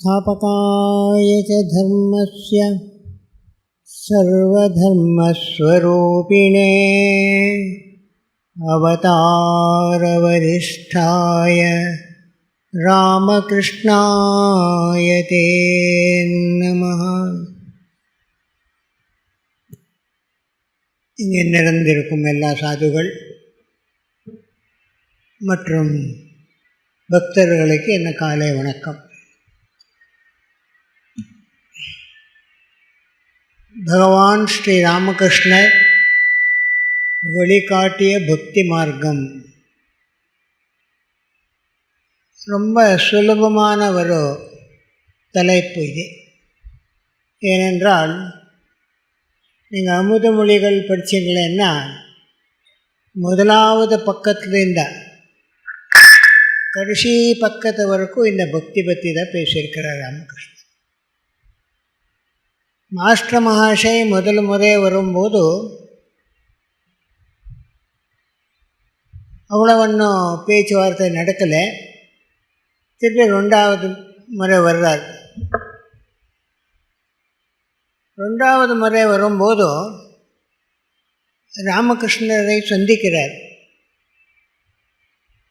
ॐ स्थापकाय च धर्मस्य सर्वधर्मस्वरूपिणे अवतारवरिष्ठाय रामकृष्णाय ते नमः இங்கே நிறைந்திருக்கும் எல்லா சாதுகள் மற்றும் பக்தர்களுக்கு என்ன காலை வணக்கம் பகவான் ஸ்ரீ ராமகிருஷ்ணர் வழிகாட்டிய பக்தி மார்க்கம். ரொம்ப சுலபமான ஒரு தலைப்பு இது. ஏனென்றால் நீங்கள் அமுத மொழிகள் படித்தீங்களேன்னா முதலாவது பக்கத்துலேருந்த கடைசி பக்கத்து வரைக்கும் இந்த பக்தி பற்றி தான் பேசியிருக்கிறார் ராமகிருஷ்ணன் மாஸ்டர் மகாஷை முதல் முறை வரும்போது அவ்வளோ ஒன்றும் பேச்சுவார்த்தை நடக்கலை. திருப்பி ரெண்டாவது முறை வர்றார். ரெண்டாவது முறை வரும்போது ராமகிருஷ்ணரை சந்திக்கிறார்.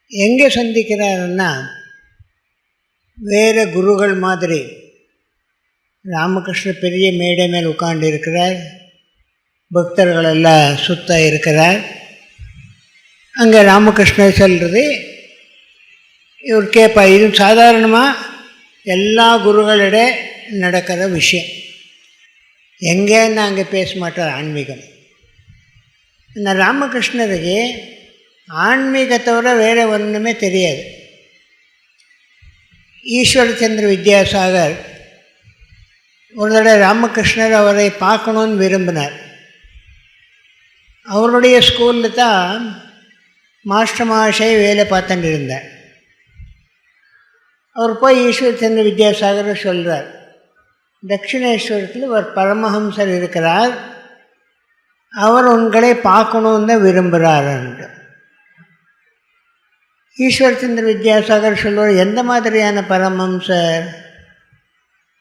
எங்கே சந்திக்கிறாருன்னா வேறு குருகள் மாதிரி. ராமகிருஷ்ணர் பெரிய மேடை மேல் உட்கார்ந்து இருக்கிறார். பக்தர்கள் எல்லாம் சுத்த இருக்கிறார். அங்கே ராமகிருஷ்ணர் சொல்கிறது இவர் கேட்பார் இது சாதாரணமாக எல்லா குருகளிட நடக்கிற விஷயம். எங்கேன்னு அங்கே பேச மாட்டார் ஆன்மீகம். இந்த ராமகிருஷ்ணருக்கு ஆன்மீகத்தோட வேறு ஒன்றுமே தெரியாது. ஈஸ்வரச்சந்திர வித்யாசாகர் ஒரு தடவை ராமகிருஷ்ணர் அவரை பார்க்கணுன்னு விரும்பினார். அவருடைய ஸ்கூலில் தான் மாஸ்டர் மாஷே வேலை பார்த்துட்டு இருந்தேன் அவர் போய் ஈஸ்வரச்சந்திர வித்யாசாகர் சொல்கிறார் தட்சிணேஸ்வரத்தில் ஒரு பரமஹம்சர் இருக்கிறார். அவர் உங்களை பார்க்கணுன்னு விரும்புகிறார் என்று ஈஸ்வரச்சந்திர வித்யாசாகர் சொல்வார் எந்த மாதிரியான பரமஹம்சர்?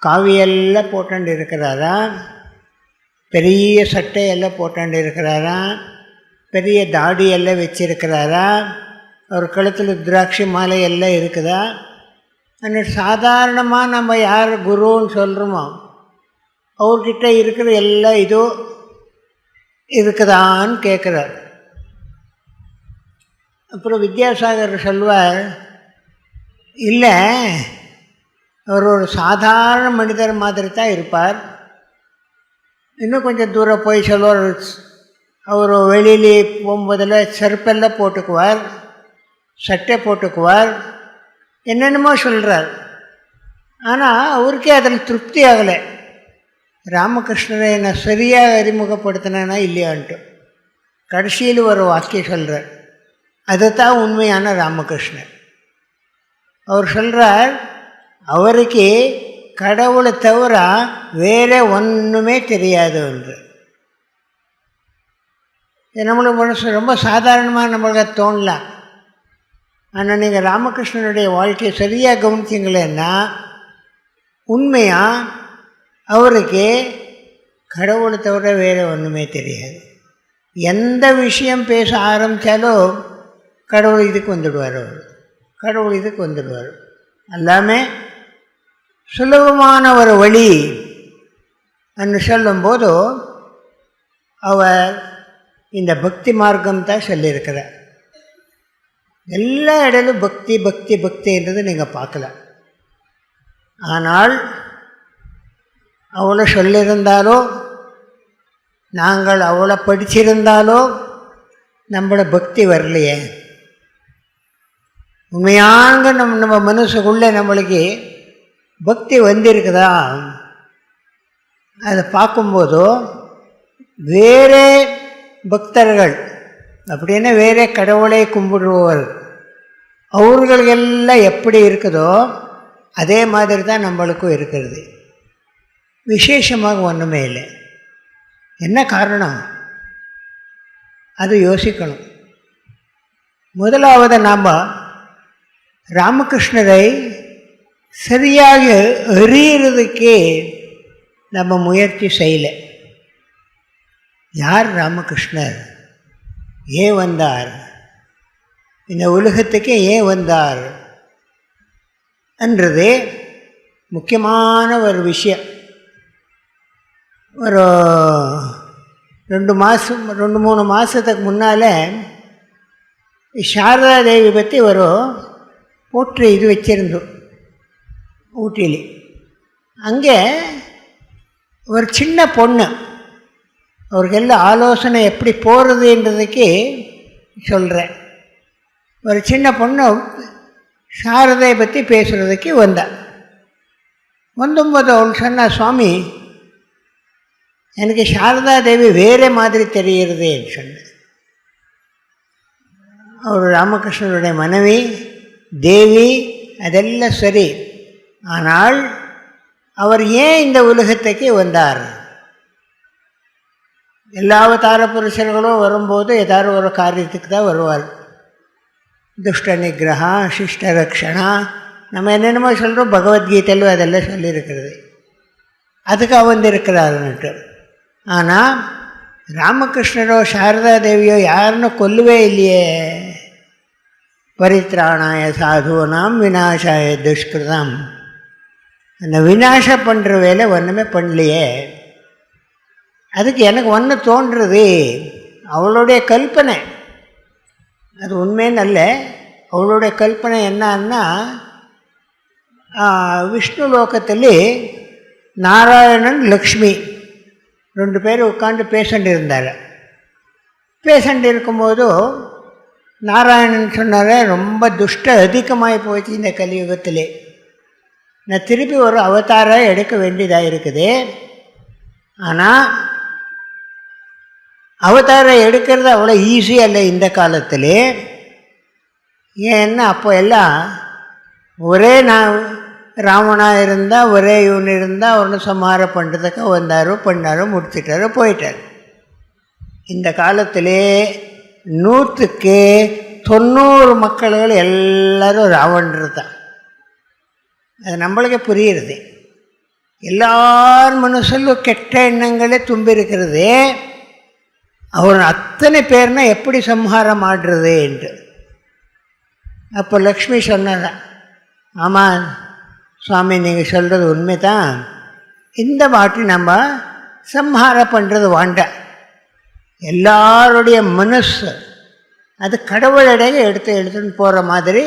காவியெல்லாம் போட்டாண்டு இருக்கிறாரா பெரிய சட்டையெல்லாம் போட்டாண்டு இருக்கிறாரா பெரிய தாடியெல்லாம் வச்சிருக்கிறாரா அவர் கழுத்தில் திராட்சை மாலை எல்லாம் இருக்குதா? அந்த சாதாரணமாக நம்ம யார் குருன்னு சொல்கிறோமோ அவர்கிட்ட இருக்கிற எல்லா இதுவும் இருக்குதான்னு கேட்குறார். அப்புறம் வித்யாசாகர் சொல்வார் இல்லை அவர் ஒரு சாதாரண மனிதர் மாதிரி தான் இருப்பார். இன்னும் கொஞ்சம் தூரம் போய் சொல்வார் அவர் வெளியிலே போகும்போதில் செருப்பெல்லாம் போட்டுக்குவார் சட்டை போட்டுக்குவார் என்னென்னமோ சொல்கிறார் ஆனால் அவருக்கே அதில் திருப்தி ஆகலை. ராமகிருஷ்ணரை நான் சரியாக அறிமுகப்படுத்தினேன்னா இல்லையான்ட்டு. கடைசியில் ஒரு வாக்கியம் சொல்கிறார் அதுதான் உண்மையான ராமகிருஷ்ணர் அவர் சொல்கிறார் அவருக்கு கடவுளை தவிர வேறு ஒன்றுமே தெரியாது என்று. நம்மளுக்கு மனசு ரொம்ப சாதாரணமாக நம்மளுக்கு தோணலாம் ஆனால் நீங்கள் ராமகிருஷ்ணனுடைய வாழ்க்கையை சரியாக கவனிச்சிங்களேன்னா உண்மையாக அவருக்கு கடவுளை தவிர வேறு ஒன்றுமே தெரியாது. எந்த விஷயம் பேச ஆரம்பித்தாலும் கடவுள் இதுக்கு வந்துடுவார். அவர் கடவுள் இதுக்கு வந்துடுவார். எல்லாமே சுலபமான ஒரு வழி என்று சொல்லும்போது அவர் இந்த பக்தி மார்க்கம் தான் சொல்லியிருக்கிறார். எல்லா இடலும் பக்தி பக்தி பக்தின்றது நீங்கள் பார்க்கல. ஆனால் அவ்வளோ சொல்லியிருந்தாலோ நாங்கள் அவ்வளோ படிச்சிருந்தாலோ நம்மளோட பக்தி வரலையே. உண்மையாக நம்ம நம்ம மனசுக்குள்ளே நம்மளுக்கு பக்தி வந்திருக்குதா? அதை பார்க்கும்போதோ வேறே பக்தர்கள் அப்படின்னா வேறே கடவுளை கும்பிடுபவர் அவர்களுக்கெல்லாம் எப்படி இருக்குதோ அதே மாதிரி தான் நம்மளுக்கும் இருக்கிறது. விசேஷமாக ஒன்றுமே இல்லை. என்ன காரணம்? அது யோசிக்கணும். முதலாவது நாம் ராமகிருஷ்ணரை சரியாக எறியறதுக்கே நம்ம முயற்சி செய்யலை. யார் ராமகிருஷ்ணர்? ஏன் வந்தார். இந்த உலகத்துக்கே ஏன் வந்தார் என்றது முக்கியமான ஒரு விஷயம். ஒரு ரெண்டு மாதம் ரெண்டு மூணு மாதத்துக்கு முன்னால் சாரதா தேவி பற்றி ஒரு போற்று இது வச்சுருந்தோம். ஊட்டியில். அங்கே ஒரு சின்ன பொண்ணு அவருக்கெல்லாம் ஆலோசனை எப்படி போகிறதுன்றதுக்கு சொல்கிறேன் ஒரு சின்ன பொண்ணு சாரதை பற்றி பேசுகிறதுக்கு வந்தாள் வந்தும்போது அவள் சொன்னா சுவாமி எனக்கு சாரதா தேவி வேறு மாதிரி தெரிகிறதுன்னு சொன்னேன். அவர் ராமகிருஷ்ணனுடைய மனைவி தேவி அதெல்லாம் சரி. ஆனால் அவர் ஏன் இந்த உலகத்துக்கு வந்தார்? எல்லா அவதார புருஷர்களும் வரும்போது ஏதாவது ஒரு காரியத்துக்கு தான் வருவார். துஷ்ட நிகிரகா சிஷ்ட ரக்ஷணா நம்ம என்னென்னமோ சொல்கிறோம் பகவத்கீதையிலும் அதெல்லாம் சொல்லியிருக்கிறது. அதுக்காக வந்திருக்கிறாருன்ட்டு ஆனால் ராமகிருஷ்ணரோ சாரதா தேவியோ யாருன்னு கொல்லவே இல்லையே. பரித்ராணாய சாதுவனாம் விநாசாய துஷ்கிருதம். அந்த விநாசம் பண்ணுற வேலை ஒன்றுமே பண்ணலையே. அதுக்கு எனக்கு ஒன்று தோன்றுறது அவளுடைய கல்பனை. அது உண்மைன்னு நல்ல அவளுடைய கல்பனை என்னன்னா விஷ்ணு லோகத்தில் நாராயணன் லக்ஷ்மி ரெண்டு பேர் உட்காந்து பேசண்டு இருந்தார் பேசண்டு இருக்கும்போது நாராயணன் சொன்னார ரொம்ப துஷ்ட அதிகமாகி போச்சு இந்த கலியுகத்திலே. நான் திருப்பி ஒரு அவதாரம் எடுக்க வேண்டியதாக இருக்குது. ஆனால் அவதாரம் எடுக்கிறது அவ்வளோ ஈஸியாக இல்லை இந்த காலத்தில். ஏன்னா அப்போ எல்லாம் ஒரே நான் ராவணாக இருந்தால் ஒரே இவன் இருந்தால் அவனை சம்ஹாரம் பண்ணுறதுக்கு வந்தாரோ பண்ணாரோ முடிச்சிட்டாரோ போயிட்டார். இந்த காலத்திலே நூற்றுக்கு தொண்ணூறு மக்கள்கள் எல்லோரும் ராவணர் தான். அது நம்மளுக்கே புரியுறது. எல்லார் மனசிலும் கெட்ட எண்ணங்களே தும்பிருக்கிறது. அவர் அத்தனை பேர்னா எப்படி சம்ஹாரம் ஆடுறது என்று. அப்போ லக்ஷ்மி சொன்னதான் ஆமாம் சுவாமி நீங்கள் சொல்கிறது உண்மை தான் இந்த வாட்டி நம்ம சம்ஹாரம் பண்ணுறது வாண்ட. எல்லாருடைய மனசு அது கடவுளிடையே எடுத்து எடுத்துன்னு போகிற மாதிரி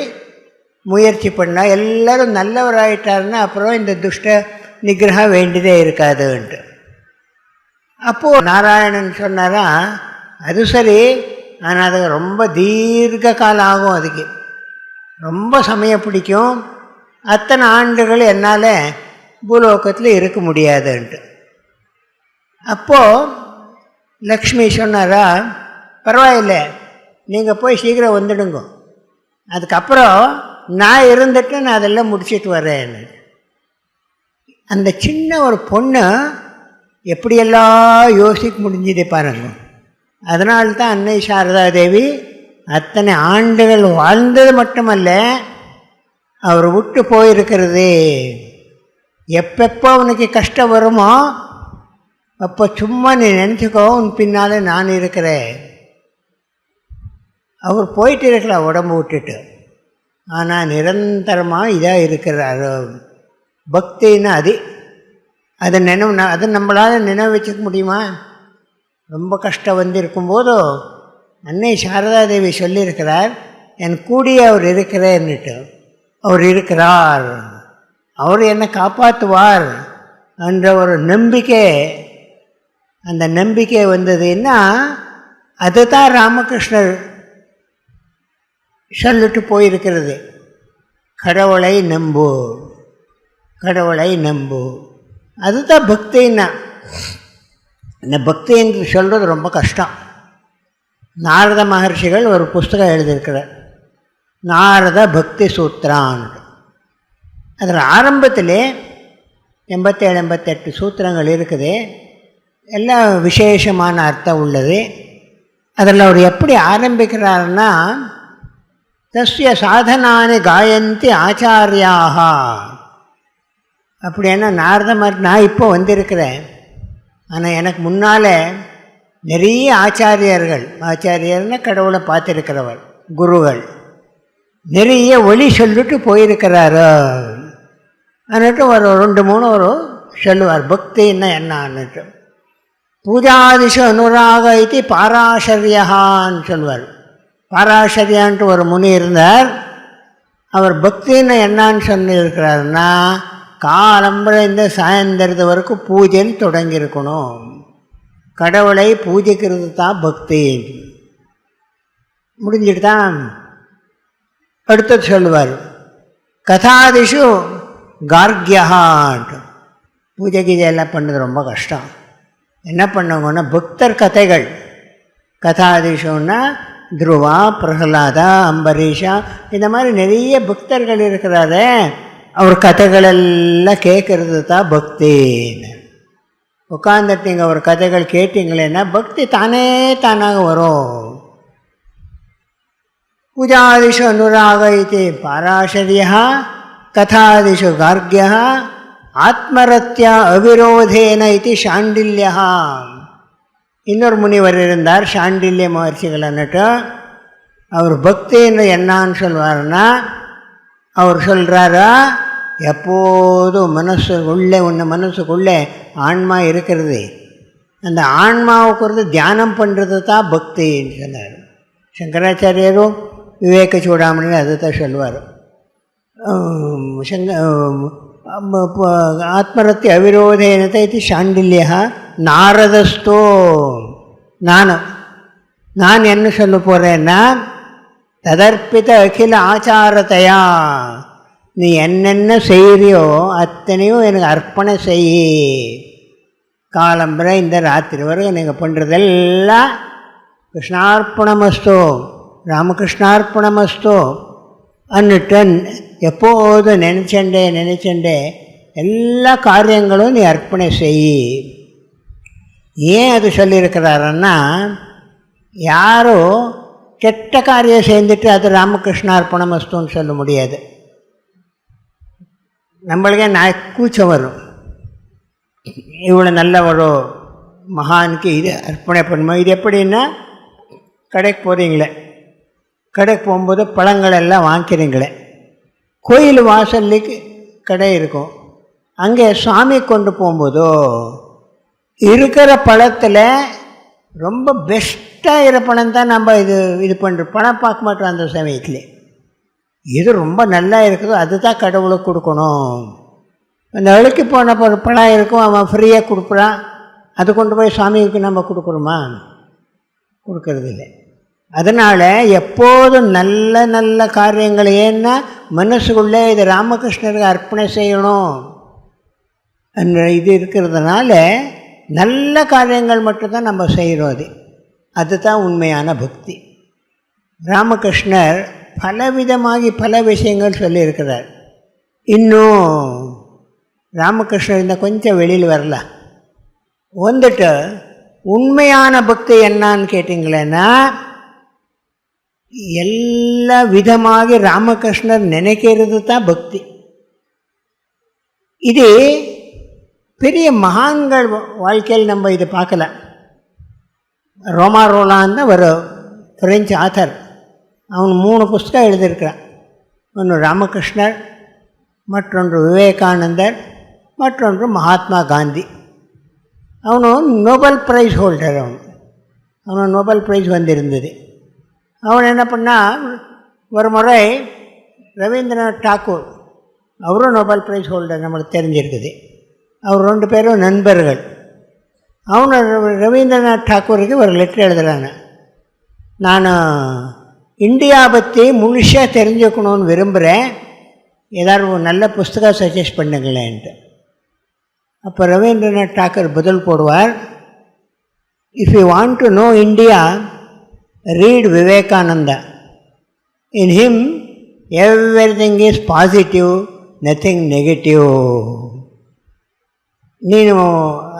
முயற்சி பண்ணால் எல்லோரும் நல்லவராயிட்டாருன்னா அப்புறம் இந்த துஷ்ட நிகிரகம் வேண்டியதே இருக்காதுன்ட்டு. அப்போது நாராயணன் சொன்னாரா அது சரி ஆனால் அது ரொம்ப தீர்க்க காலம் ஆகும் அதுக்கு. ரொம்ப சமயம் பிடிக்கும். அத்தனை ஆண்டுகள் என்னால் பூலோகத்தில் இருக்க முடியாதுன்ட்டு. அப்போது லக்ஷ்மி சொன்னாரா பரவாயில்ல நீங்கள் போய் சீக்கிரம் வந்துடுங்க. அதுக்கப்புறம் நான் இருந்துட்டு நான் அதெல்லாம் முடிச்சிட்டு வரேன் அந்த சின்ன ஒரு பொண்ணு எப்படியெல்லாம் யோசிக்க முடிஞ்சது பாருங்க. அதனால்தான் அன்னை சாரதா தேவி அத்தனை ஆண்டுகள் வாழ்ந்தது மட்டுமல்ல அவர் விட்டு போயிருக்கிறது. எப்பப்போ அவனுக்கு கஷ்டம் வருமோ அப்போ சும்மா நீ நினச்சிக்கோ உன் பின்னால் நான் இருக்கிறேன். அவர் போயிட்டு இருக்கலாம் உடம்பு விட்டுட்டு. ஆனால் நிரந்தரமாக இதாக இருக்கிறார் பக்தின்னா அது. அதை நினைவு அதை நம்மளால் நினைவு வச்சுக்க முடியுமா? ரொம்ப கஷ்டம் வந்து இருக்கும்போதோ அன்னை சாரதா தேவி சொல்லியிருக்கிறார் என் கூடிய அவர் இருக்கிறேன்னுட்டு. அவர் இருக்கிறார். அவர் என்னை காப்பாற்றுவார் என்ற ஒரு நம்பிக்கை. அந்த நம்பிக்கை வந்ததுன்னா அதுதான் ராமகிருஷ்ணர் சொல்லிட்டு போயிருக்கிறது. கடவுளை நம்பு கடவுளை நம்பு. அதுதான் பக்தின்னா. இந்த பக்தி என்று சொல்கிறது ரொம்ப கஷ்டம். நாரத மகர்ஷிகள் ஒரு புஸ்தகம் எழுதியிருக்கிறார். நாரத பக்தி சூத்திரான் அதில் ஆரம்பத்தில் எண்பத்தேழு எண்பத்தெட்டு சூத்திரங்கள் இருக்குது. எல்லாம் விசேஷமான அர்த்தம் உள்ளது. அதில் அவர் எப்படி ஆரம்பிக்கிறாருன்னா தஸ்ய சாதனானு காயந்தி ஆச்சாரியாக அப்படின்னா நாரத மாதிரி நான் இப்போ வந்திருக்கிறேன். ஆனால் எனக்கு முன்னால் நிறைய ஆச்சாரியர்கள் ஆச்சாரியர்னா கடவுளை பார்த்துருக்கிறவர் குருகள். நிறைய ஒளி சொல்லிட்டு போயிருக்கிறாரு. அன்னுட்டு ஒரு ரெண்டு மூணு ஒரு சொல்லுவார் பக்தின்னா என்னன்னுட்டு பூஜாதிஷ அனுராக இது பாராசரியகான்னு சொல்லுவார். பாராசரியான்ட்டு ஒரு முனி இருந்தார். அவர் பக்தின்னு என்னான்னு சொல்லியிருக்கிறாருன்னா காலம்பரை இந்த சாயந்தரத்து வரைக்கும் பூஜைன்னு தொடங்கியிருக்கணும். கடவுளை பூஜிக்கிறது தான் பக்தி. முடிஞ்சிட்டு தான் அடுத்தது சொல்லுவார் கதாதிஷு கார்கியகான்ட்டு பூஜை கீஜை எல்லாம் பண்ணது ரொம்ப கஷ்டம். என்ன பண்ணுவோன்னா பக்தர் கதைகள். கதாதிஷுன்னா துருவா பிரகலாதா அம்பரீஷா இந்த மாதிரி நிறைய பக்தர்கள் இருக்கிறாரே அவர் கதைகளெல்லாம் கேட்கறது தான் பக்தின்னு உட்காந்துட்டு நீங்கள் ஒரு கதைகள் கேட்டிங்களேன்னா பக்தி தானே தானாக வரும். பூஜாதிஷு அனுராக இது பாராசரியா கதாதிஷு கார்கியா ஆத்மரத்யா அவிரோதேன இது சாண்டில்யா இன்னொரு முனிவர் இருந்தார் சாண்டில்ய மகர்ஷிகள்னுட்டு அவர் பக்தின்னு என்னான்னு சொல்வார்னா அவர் சொல்கிறாரா எப்போதும் மனசு உள்ளே ஒன்று மனசுக்குள்ளே ஆன்மா இருக்கிறது. அந்த ஆன்மாவுக்கு வந்து தியானம் பண்ணுறது தான் பக்தின்னு சொன்னார். சங்கராச்சாரியரும் விவேக சூடாமணி அதை தான் சொல்வார் சங்க ஆத்மரத்தி அவிரோதேனத்தை இது சாண்டில்யா நாரதஸ்தோ. நான். நான் என்ன சொல்ல போகிறேன்னா ததர்ப்பித அகில ஆச்சாரத்தையா நீ என்னென்ன செய்கிறியோ அத்தனையும் எனக்கு அர்ப்பணை செய். காலம்பரை இந்த ராத்திரி வரைக்கும் நீங்கள் பண்ணுறதெல்லாம் கிருஷ்ணார்ப்பணமஸ்தோ ராமகிருஷ்ணார்ப்பணமஸ்தோ. அன்னுட்டன் எப்போதும் நினச்சண்டே நினச்சண்டே எல்லா காரியங்களும் நீ அர்ப்பணை செய். ஏன் அது சொல்லியிருக்கிறாருன்னா யாரோ கெட்ட காரியம் சேர்ந்துட்டு அது ராமகிருஷ்ணார்ப்பணமஸ்துன்னு சொல்ல முடியாது. நம்மளுக்கே நான் கூச்சம் வரும். இவ்வளோ நல்ல ஒரு மகானுக்கு இது அர்ப்பணை பண்ணுமா இது எப்படின்னா கடைக்கு போகிறீங்களே கடைக்கு போகும்போது பழங்கள் எல்லாம் வாங்கிக்கிறீங்களே. கோயில் வாசல்லைக்கு கடை இருக்கும். அங்கே சாமி கொண்டு போகும்போதோ இருக்கிற பழத்தில் ரொம்ப பெஸ்ட்டாக இருக்கிற பழம் தான் நம்ம இது இது பண்ணுற பணம் பார்க்க மாட்டோம் அந்த சமயத்தில். எது ரொம்ப நல்லா இருக்குதோ அதுதான் கடவுளுக்கு கொடுக்கணும். அந்த அழுக்கி போன ஒரு பழம் இருக்கும் அவன் ஃப்ரீயாக கொடுக்குறான். அது கொண்டு போய் சாமிக்கு நம்ம கொடுக்குறோமா கொடுக்கறது இல்லை அதனால் எப்போதும் நல்ல நல்ல காரியங்கள் ஏன்னா மனசுக்குள்ளே இது ராமகிருஷ்ணருக்கு அர்ப்பணம் செய்யணும். இது இருக்கிறதுனால நல்ல காரியங்கள் மட்டும்தான் நம்ம செய்கிறோம் அது. அதுதான் உண்மையான பக்தி. ராமகிருஷ்ணர் பலவிதமாகி பல விஷயங்கள் சொல்லியிருக்கிறார். இன்னும் ராமகிருஷ்ணர் இந்த கொஞ்சம் வெளியில் வரல. வந்துட்டு உண்மையான பக்தி என்னான்னு கேட்டிங்களேன்னா எல்லா விதமாக ராமகிருஷ்ணர் நினைக்கிறது தான் பக்தி. இது பெரிய மகான்கள் வாழ்க்கையில் நம்ம இதை பார்க்கல. ரோமா ரோலான் தான் ஒரு பிரெஞ்சு ஆத்தர் அவன் மூணு புஸ்தகம் எழுதியிருக்கிறான். ஒன்று ராமகிருஷ்ணர் மற்றொன்று விவேகானந்தர் மற்றொன்று மகாத்மா காந்தி. அவனும் நோபல் ப்ரைஸ் ஹோல்டர் அவன். அவன் நோபல் ப்ரைஸ் வந்திருந்தது. அவன் என்ன பண்ணால் ஒரு முறை ரவீந்திரநாத் டாகூர் அவரும் நோபல் ப்ரைஸ் ஹோல்டர் நம்மளுக்கு தெரிஞ்சிருக்குது அவர் ரெண்டு பேரும் நண்பர்கள். அவனு ரவீந்திரநாத் டாக்கூருக்கு ஒரு லெட்டர் எழுதுகிறாங்க நான் இந்தியா பற்றி முழுசாக தெரிஞ்சுக்கணும்னு விரும்புகிறேன் ஏதாவது ஒரு நல்ல புஸ்தகம் சஜஸ்ட் பண்ணுங்களேன்ட்டு. அப்போ ரவீந்திரநாத் டாக்கர் பதில் போடுவார். If you want to know India read Vivekananda in him everything is positive nothing negative நீ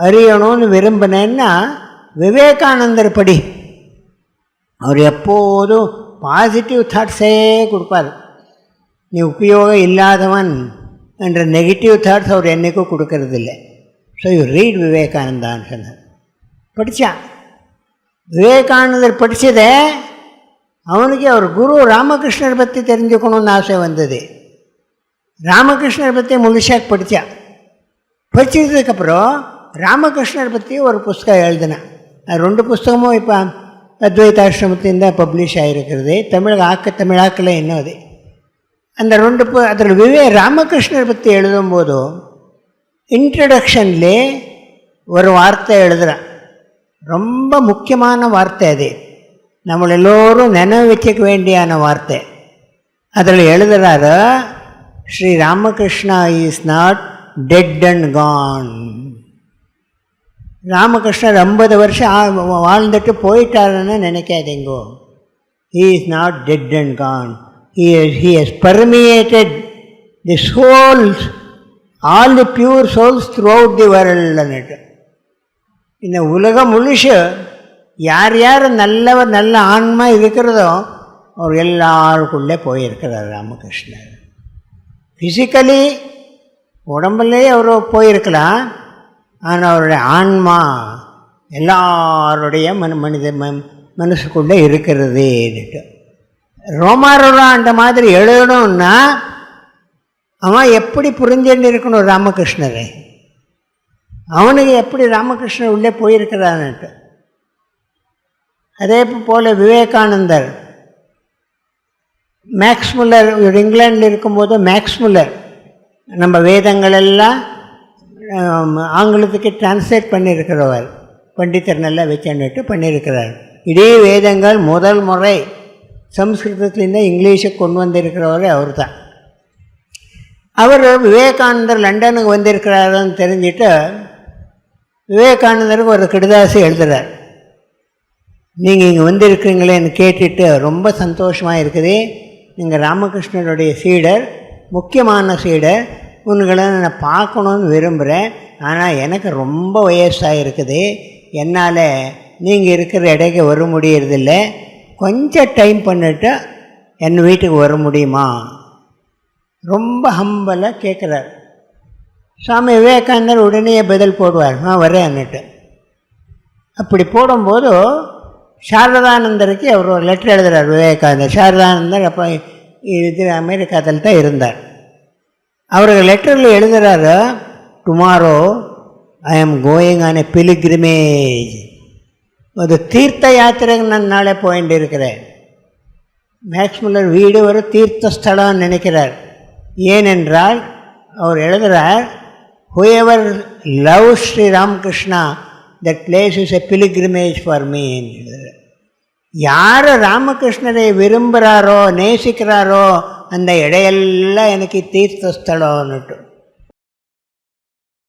அறியணும்னு விரும்பினேன்னா விவேகானந்தர் படி. அவர் எப்போதும் பாசிட்டிவ் தாட்ஸே கொடுப்பார். நீ உபயோகம் இல்லாதவன் என்ற நெகட்டிவ் தாட்ஸ் அவர் என்றைக்கும் கொடுக்கறதில்ல. ஸோ யூ ரீட் விவேகானந்தான்னு சொன்னார். படித்தான் விவேகானந்தர் படித்ததை அவனுக்கு அவர் குரு ராமகிருஷ்ணர் பற்றி தெரிஞ்சுக்கணும்னு ஆசை வந்தது. ராமகிருஷ்ணர் பற்றி முழுசாக படித்தான் படித்ததுக்கப்புறம் ராமகிருஷ்ணர் பற்றி ஒரு புஸ்தகம் எழுதினேன். ரெண்டு புஸ்தகமும் இப்போ அத்வைதாசிரமத்தின் தான் பப்ளிஷ் ஆகிருக்கிறது தமிழ் ஆக்க தமிழாக்கில் இன்னும் அது? அந்த ரெண்டு பு அதில் விவே ராமகிருஷ்ணர் பற்றி எழுதும்போதும் இன்ட்ரடக்ஷன்லே ஒரு வார்த்தை எழுதுகிறேன் ரொம்ப முக்கியமான வார்த்தை அது. நம்மள எல்லோரும் நினைவு வச்சுக்க வேண்டியான வார்த்தை. அதில் எழுதுகிறாரு Shri Ramakrishna is not dead and gone ராமகிருஷ்ணர் ஐம்பது வருஷம் வாழ்ந்துட்டு போயிட்டாருன்னு நினைக்காதீங்கோ. He is not dead and gone he he has permeated the souls all the pure souls throughout the வேர்ல்டுன்னுட்டு இந்த உலகம் முழுசு யார் யார் நல்லவர் நல்ல ஆன்மா இருக்கிறதோ அவர் எல்லாருக்குள்ளே போயிருக்கிறார் ராமகிருஷ்ணர். ஃபிசிக்கலி உடம்புலேயே அவர் போயிருக்கலாம் ஆனால் அவருடைய ஆன்மா எல்லாருடைய மனு மனித ம மனசுக்குள்ளே இருக்கிறதுன்னுட்டு ரோமாரோலா அந்த மாதிரி எழுதணும்னா அவன் எப்படி புரிஞ்சுட்டு இருக்கணும் ராமகிருஷ்ணரை? அவனுக்கு எப்படி ராமகிருஷ்ணர் உள்ளே போயிருக்கிறான்ட்டு அதே போல் விவேகானந்தர். மேக்ஸ்முல்லர் இங்கிலாண்டில் இருக்கும்போது மேக்ஸ்முல்லர் நம்ம வேதங்கள் எல்லாம் ஆங்கிலத்துக்கு டிரான்ஸ்லேட் பண்ணியிருக்கிறவர். பண்டித்தர் நல்லா வச்சுன்னுட்டு பண்ணியிருக்கிறார். இதே வேதங்கள் முதல் முறை சம்ஸ்கிருதத்துலேருந்து இங்கிலீஷை கொண்டு வந்திருக்கிறவர் அவர் தான் அவர் விவேகானந்தர் லண்டனுக்கு வந்திருக்கிறாருன்னு தெரிஞ்சுட்டு விவேகானந்தருக்கு ஒரு கடிதாசி எழுதுகிறார் நீங்கள் இங்கே வந்திருக்கிறீங்களேன்னு கேட்டுட்டு ரொம்ப சந்தோஷமாக இருக்குது. நீங்கள் ராமகிருஷ்ணருடைய சீடர். முக்கியமான சீடை உன்களை நான் பார்க்கணுன்னு விரும்புகிறேன் ஆனால் எனக்கு ரொம்ப வயசாக இருக்குது என்னால் நீங்கள் இருக்கிற இடைக்கு வர முடியறதில்ல. கொஞ்சம் டைம் பண்ணிட்டு என் வீட்டுக்கு வர முடியுமா? ரொம்ப ஹம்பலாக கேட்குறார் சுவாமி விவேகானந்தர் உடனே பதில் போடுவார். நான் வரேன்னுட்டு அப்படி போடும்போது சாரதானந்தருக்கு அவர் ஒரு லெட்டர் எழுதுறார் விவேகானந்தர். சாரதானந்தர் அப்போ இது அமெரிக்காத்தில் தான் இருந்தார். அவர் லெட்டரில் எழுதுகிறாரு tomorrow I am going on a pilgrimage ஒரு தீர்த்த யாத்திரைக்கு நான் நாளே போயிட்டு இருக்கிறேன். மேக்ஸ்முல்லர் வீடு ஒரு தீர்த்த ஸ்தலம்னு நினைக்கிறார். ஏனென்றால் அவர் எழுதுகிறார் whoever love Shri Ramakrishna that place is a pilgrimage for me எழுதுகிறார் யார் ராமகிருஷ்ணரை விரும்புகிறாரோ நேசிக்கிறாரோ அந்த இடையெல்லாம் எனக்கு தீர்த்தஸ்தலம்னுட்டு.